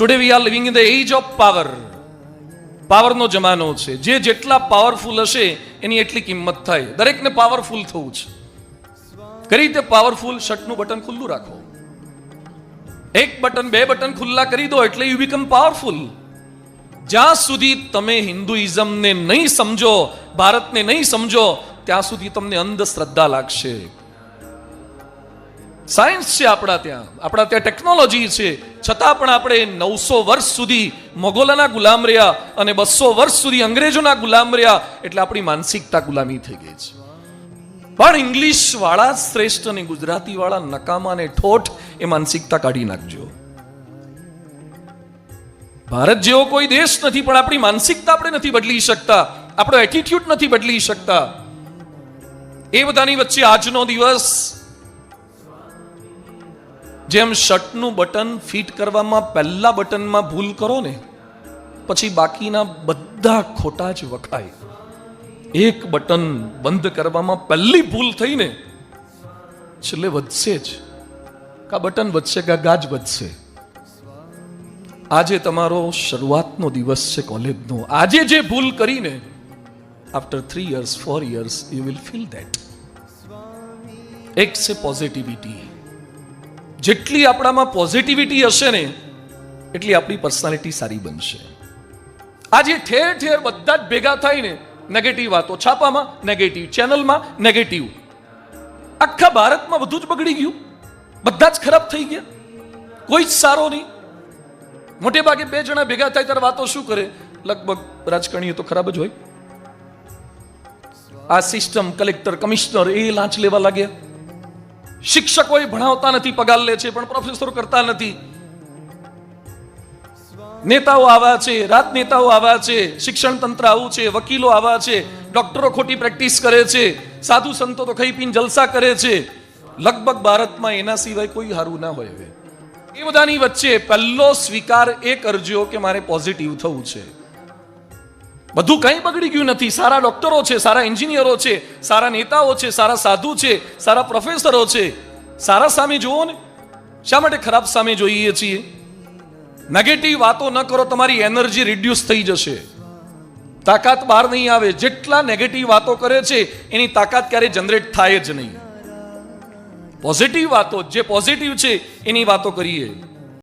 Today we are living in the age of power પાવરનો જમાનો છે. જે જેટલા પાવરફુલ હશે, એની એટલી કિંમત થાય. દરેકને પાવરફુલ થવું છે. કઈ રીતે પાવરફુલ શર્ટનું બટન ખુલ્લું રાખો. એક બટન બે બટન ખુલ્લા કરી દો એટલે યુ બીકમ પાવરફુલ જ્યાં સુધી તમે હિન્દુઇઝમને નહીં સમજો, ભારતને નહીં સમજો, ત્યાં સુધી તમને અંધશ્રદ્ધા લાગશે. સાયન્સ છે આપણા ત્યાં. આપણા ત્યાં ટેકનોલોજી છે. છતાં પણ આપણે નવસો વર્ષ સુધી મોગોલાના ગુલામ રહ્યા અને બસો વર્ષ સુધી અંગ્રેજોના ગુલામ રહ્યા, એટલે આપણી માનસિકતા ગુલામી થઈ ગઈ છે. પણ ઇંગ્લિશ વાળા શ્રેષ્ઠ અને ગુજરાતી વાળા નકામા અને ઠોઠ એ માનસિકતા કાઢી નાખજો. ભારત જેવો કોઈ દેશ નથી, પણ આપણી માનસિકતા આપણે નથી બદલી શકતા, આપણો એટીટ્યુડ નથી બદલી શકતા. એ બધાની વચ્ચે આજનો દિવસ જેમ શર્ટનું બટન ફિટ કરવામાં પહેલા બટનમાં ભૂલ કરો ને, પછી બાકીના બધા ખોટા જ વખાય. એક બટન બંધ કરવામાં પહેલી ભૂલ થઈ ને, છેલ્લે વધશે જ. કા બટન વધશે કા ગાજ વધશે? આજે તમારો શરૂઆતનો દિવસ છે કોલેજનો. આજે જે ભૂલ કરીને after three years four years you will feel that એક છે પોઝિટિવિટી જેટલી આપણામાં પોઝિટિવિટી હશે ને, એટલી આપણી પર્સનાલિટી સારી બનશે. આજે ઠેર ઠેર બધા જ ભેગા થાય ને નેગેટિવ વાતો છાપામાં નેગેટિવ ચેનલમાં નેગેટિવ આખા ભારતમાં બધું જ બગડી ગયું. બધા જ ખરાબ થઈ ગયા. કોઈ જ સારો નહીં. મોટે ભાગે બે જણા ભેગા થાય ત્યારે વાતો શું કરે? લગભગ રાજકારણીઓ તો ખરાબ જ હોય. આ સિસ્ટમ કલેક્ટર કમિશનર એ લાંચ લેવા લાગ્યા. શિક્ષકો ભણાવતા નથી, પગાર લે છે, પણ પ્રોફેસરો કરતા નથી. નેતાઓ આવા છે રાજનેતાઓ આવા છે, શિક્ષણ તંત્ર આવું છે, વકીલો આવા છે ડોક્ટરો ખોટી પ્રેક્ટિસ કરે છે, સાધુ સંતો તો ખાઈ પીને જલસા કરે છે. લગભગ ભારતમાં એના સિવાય કોઈ હારું ના હોય એ બધાની વચ્ચે પહેલો સ્વીકાર એ કરજો કે મારે પોઝિટિવ થવું છે. બધું કંઈ બગડી ગયું નથી. સારા ડોક્ટરો છે, સારા એન્જિનિયરો છે, સારા નેતાઓ છે, સારા સાધુ છે, સારા પ્રોફેસરો છે. સારા સામે જુઓ ને. શા માટે ખરાબ સામે જોઈએ છીએ? નેગેટિવ વાતો ન કરો, તમારી એનર્જી રિડ્યુસ થઈ જશે. તાકાત બહાર નહીં આવે. જેટલા નેગેટિવ વાતો કરે છે, એની તાકાત ક્યારેય જનરેટ થાય જ નહીં. પોઝિટિવ વાતો, જે પોઝિટિવ છે, એની વાતો કરીએ.